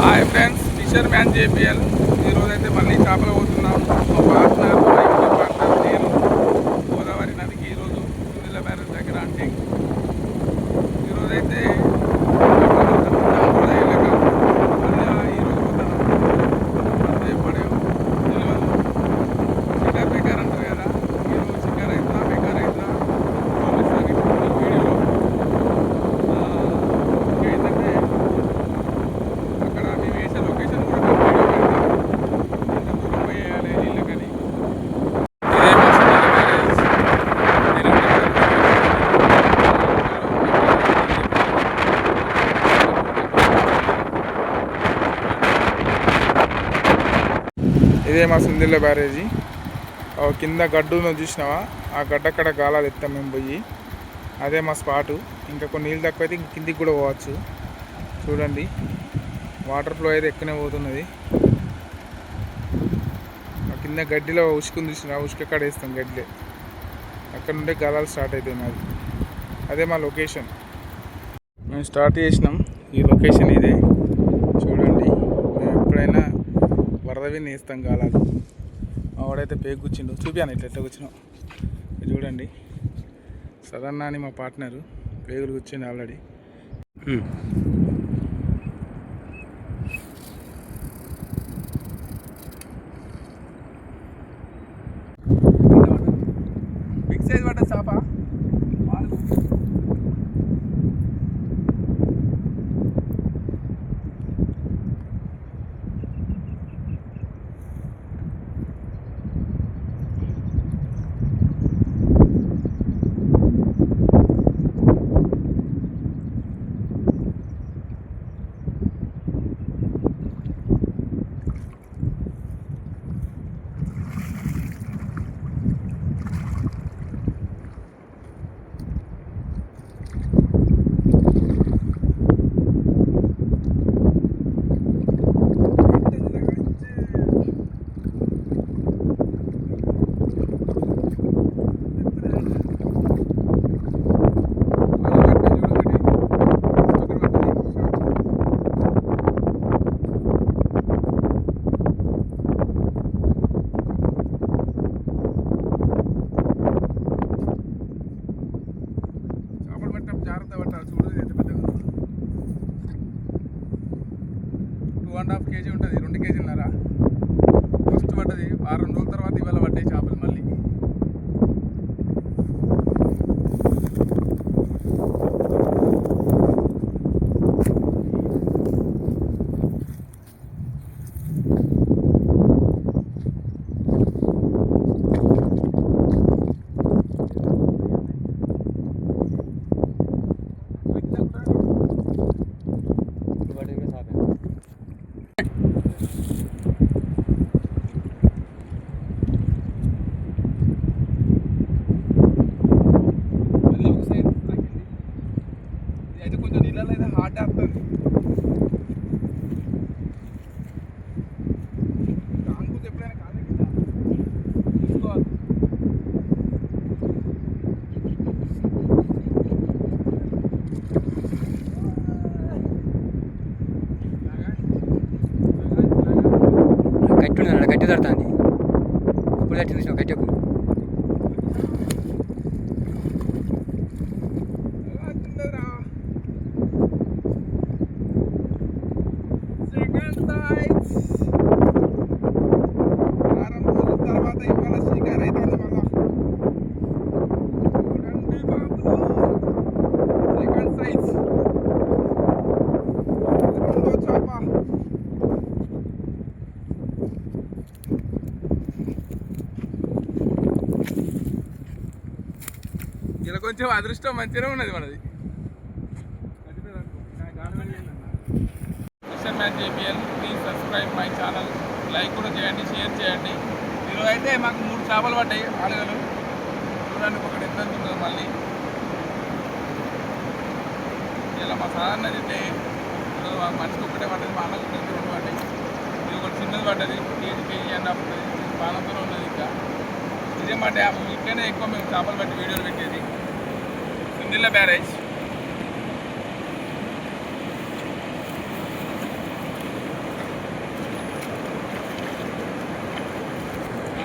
Hi friends fisherman JPL ఈరోజైతే మళ్ళీ చేపలు పోతున్నాం. మా పార్ట్నర్ మా పార్ట్నర్ నేను. గోదావరి నదికి ఈరోజు సునీల బ్యారేజ్ దగ్గర అంటే. ఈరోజైతే అయితే షికార్ బేకార్ అంటారు కదా ఈరోజు షికార్ అవుతుందా బేకార్ అవుతుందా పంపిస్తాను ఇప్పుడు వీడియోలో ఆ, ఏంటంటే అక్కడ మేము వేసే లొకేషన్ కూడా మేము వీడియో పెడతాం ఎంత దూరం పోయేయాలి నీళ్ళకని ఇదే మా సునీల బ్యారేజ్ నేను ఇదే మా సుందిల్ల బ్యారేజీ. కింద గడ్డు చూసినావా? ఆ గడ్డక్కడ గాలాలు ఎత్తాం మేము పోయి. అదే మా స్పాటు. ఇంకా కొన్ని నీళ్ళు తక్కువ అయితే కిందికి కూడా పోవచ్చు. చూడండి. వాటర్ ఫ్లో అయితే ఎక్కనే పోతున్నది. ఆ కింద గడ్డిలో ఉసుకుని చూసిన ఉసుక కాడ వేస్తాం గడ్డిలే. అక్కడ నుండే గాలాలు స్టార్ట్ అవుతాయి మాది. అదే మా లొకేషన్. మేము స్టార్ట్ చేసినాం. ఈ లొకేషన్ ఇదే చూడండి మేము ఎప్పుడైనా వరద విని వేస్తాం గాలాలు మా వాడైతే పేగు కూర్చిండు. చూపాను ఇట్లా ఎట్లా కూర్చున్నాం చూడండి. సదన్నా అని మా పార్ట్నరు పేగులు కూర్చుంది ఆల్రెడీ. బిగ్ సైజ్ పడ్డ చేప? అండ్ హాఫ్ కేజీ ఉంటుంది రెండు కేజీన్నర. ఫస్ట్ పడ్డది వారం రోజుల తర్వాత ఇవాళ పడ్డాయి చేపలు మళ్ళీ మళ్ళీ ఒక సైడ్ తగ్గింది ఇది అయితే కొంచెం నీళ్ళలో అయితే హార్డ్ ఆడుతుంది కాంకుతే ఎప్పుడైనా కాలే కదా చూసుకోవాలి గట్టి ఉన్నది గట్టి దొరుకుతుంది ఇప్పుడు గట్టి చూసినావు గట్టి ఎక్కువ సెకండ్ సైజ్ వారం రోజుల తర్వాత ఇవాళ షికార్ అవుతుంది మళ్ళా చూడండి బాబులు సెకండ్ సైజ్ రెండో చేప ఇలా కొంచెం అదృష్టం మంచిగా ఉన్నది మనది. Mission match JPL please subscribe my channel like కూడా చేయండి షేర్ చేయండి. ఈరోజు అయితే మాకు మూడు చేపలు పడ్డాయి ఆలుగలు చూడండి ఒకటి ఎంత ఉంటుంది మళ్ళీ. ఇలా మా సాధారణ అయితే ఇప్పుడు మాకు మనిషికి ఒకటే పడ్డది మా అన్నకు ఒకటి రెండు పడ్డాయి. ఇది ఒకటి చిన్నది పడ్డది కేజీ కేజీ అన్న పానంతో ఉన్నది ఇంకా. ఇదే మాట ఇక్కడనే ఎక్కువ మేము చేపలు పట్టి వీడియోలు పెట్టేది. సుందిల్ల బ్యారేజ్